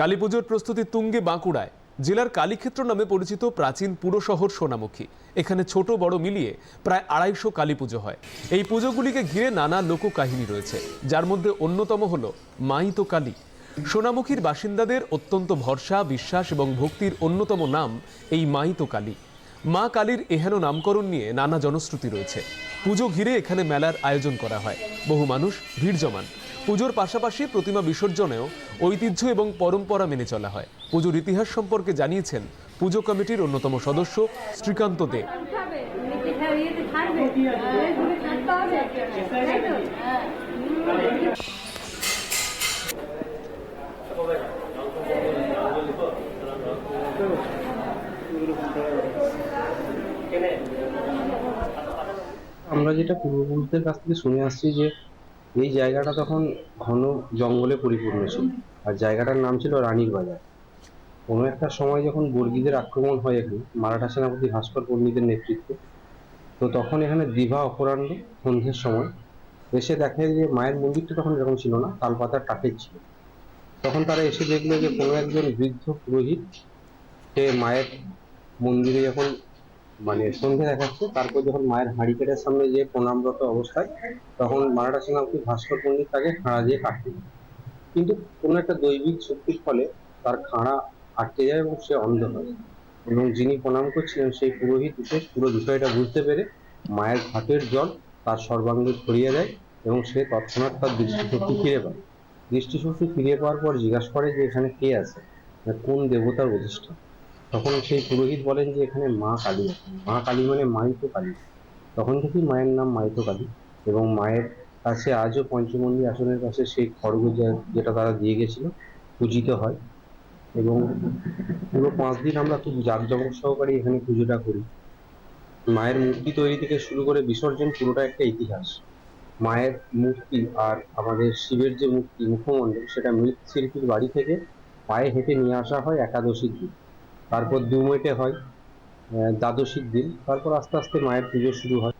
কালী পুজোর প্রস্তুতি তুঙ্গে বাঁকুড়ায়। জেলার কালীক্ষেত্র নামে পরিচিত প্রাচীন পুরো শহর সোনামুখী। এখানে ছোট বড় মিলিয়ে প্রায় আড়াইশো কালী পুজো হয়। এই পুজোগুলিকে ঘিরে নানা লোককাহিনী রয়েছে। যার মধ্যে অন্যতম হল মাইতো কালী। সোনামুখীর বাসিন্দাদের অত্যন্ত ভরসা, বিশ্বাস এবং ভক্তির অন্যতম নাম এই মাইতো কালী। মা কালীর এহেন নামকরণ নিয়ে নানা জনশ্রুতি রয়েছে। পুজো ঘিরে এখানে মেলার আয়োজন করা হয়। বহু মানুষ ভিড় জমান। পুজোর পাশাপাশি প্রতিমা বিসর্জনেও ঐতিহ্য এবং পরম্পরা মেনে চলা হয়। পুজোর ইতিহাস সম্পর্কে জানিয়েছেন পুজো কমিটির অন্যতম সদস্য শ্রীকান্ত দে। আমরা যেটা পূর্বপুরুষদের কাছ থেকে শুনে আসছি যে এই জায়গাটা তখন ঘন জঙ্গলে পরিপূর্ণ ছিল। আর জায়গাটার নাম ছিল রানীর বাজার। কোনো একটা সময় যখন বর্গীদের আক্রমণ হয় এখানে, মারাঠা সেনাপতি ভাস্কর পণ্ডিতের নেতৃত্বে, তো তখন এখানে দিভা অপরাহ্ন সন্ধ্যের সময় এসে দেখে যে মায়ের মন্দিরটা তখন এরকম ছিল না, তালপাতার টাকের ছিল। তখন তারা এসে দেখল যে কোনো একজন বৃদ্ধ পুরোহিত সে মায়ের মন্দিরে যখন মানে সন্ধে দেখাচ্ছে। তারপর যখন মায়ের হাঁড়ি পেটের সামনে যে প্রণামরত অবস্থায়, তখন মারাঠা সেনাপতি ভাস্কর পণ্ডিত তাকে খাঁড়া দিয়ে কাটতে। কিন্তু কোনো একটা দৈবিক শক্তির ফলে তার খাঁড়া আটকে যায় এবং সে অন্ধ হয়। এবং যিনি প্রণাম করছিলেন, সেই পুরোহিত এসে পুরো বিষয়টা বুঝতে পেরে মায়ের ঘাটের জল তার সর্বাঙ্গে ছড়িয়ে দেয় এবং সে তৎক্ষণাৎ তার দৃষ্টিশক্তি ফিরে পায়। দৃষ্টিশক্তি ফিরে পাওয়ার পর জিজ্ঞাসা করে যে এখানে কে আছে? মানে কোন দেবতার প্রতিষ্ঠা তখন সেই পুরোহিত বলেন যে এখানে মা কালী মা কালী মানে মাইতো কালী। তখন থেকেই মায়ের নাম মাইতো কালী এবং মায়ের কাছে আজও পঞ্চমন্দির আসনের কাছে সেই খড়গ যেটা তারা দিয়ে গেছিল, পূজিত হয় এবং পুরো পাঁচ দিন আমরা খুব জাঁকজমক সহকারে এখানে পুজোটা করি। মায়ের মূর্তি তৈরি থেকে শুরু করে বিসর্জন পুরোটা একটা ইতিহাস। মায়ের মূর্তি আর আমাদের শিবের যে মূর্তি মুখমণ্ডল, সেটা মৃৎশিল্পীর বাড়ি থেকে পায়ে হেঁটে নিয়ে আসা হয় একাদশীর দিন। তারপর দুমেটে হয় দ্বাদশীর দিন। তারপর আস্তে আস্তে মায়ের পুজো শুরু হয়।